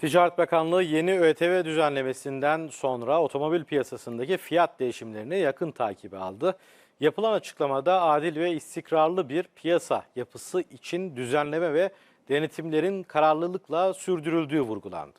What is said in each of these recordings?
Ticaret Bakanlığı yeni ÖTV düzenlemesinden sonra otomobil piyasasındaki fiyat değişimlerini yakın takibe aldı. Yapılan açıklamada adil ve istikrarlı bir piyasa yapısı için düzenleme ve denetimlerin kararlılıkla sürdürüldüğü vurgulandı.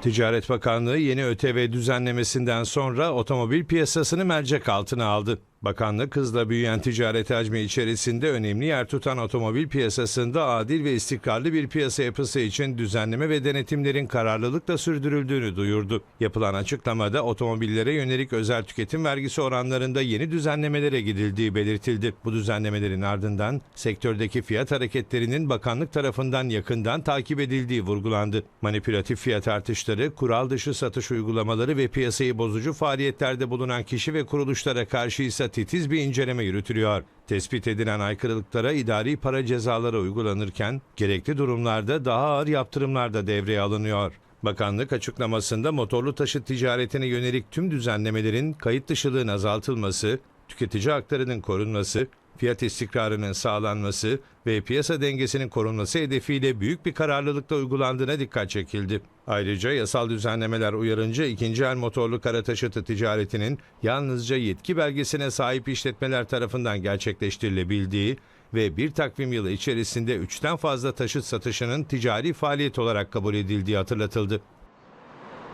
Ticaret Bakanlığı yeni ÖTV düzenlemesinden sonra otomobil piyasasını mercek altına aldı. Bakanlık hızla büyüyen ticaret hacmi içerisinde önemli yer tutan otomobil piyasasında adil ve istikrarlı bir piyasa yapısı için düzenleme ve denetimlerin kararlılıkla sürdürüldüğünü duyurdu. Yapılan açıklamada otomobillere yönelik özel tüketim vergisi oranlarında yeni düzenlemelere gidildiği belirtildi. Bu düzenlemelerin ardından sektördeki fiyat hareketlerinin bakanlık tarafından yakından takip edildiği vurgulandı. Manipülatif fiyat artışları, kural dışı satış uygulamaları ve piyasayı bozucu faaliyetlerde bulunan kişi ve kuruluşlara karşı ise titiz bir inceleme yürütülüyor. Tespit edilen aykırılıklara idari para cezaları uygulanırken gerekli durumlarda daha ağır yaptırımlar da devreye alınıyor. Bakanlık açıklamasında motorlu taşıt ticaretine yönelik tüm düzenlemelerin kayıt dışılığın azaltılması, tüketici haklarının korunması, fiyat istikrarının sağlanması ve piyasa dengesinin korunması hedefiyle büyük bir kararlılıkla uygulandığına dikkat çekildi. Ayrıca yasal düzenlemeler uyarınca ikinci el motorlu kara taşıtı ticaretinin yalnızca yetki belgesine sahip işletmeler tarafından gerçekleştirilebildiği ve bir takvim yılı içerisinde üçten fazla taşıt satışının ticari faaliyet olarak kabul edildiği hatırlatıldı.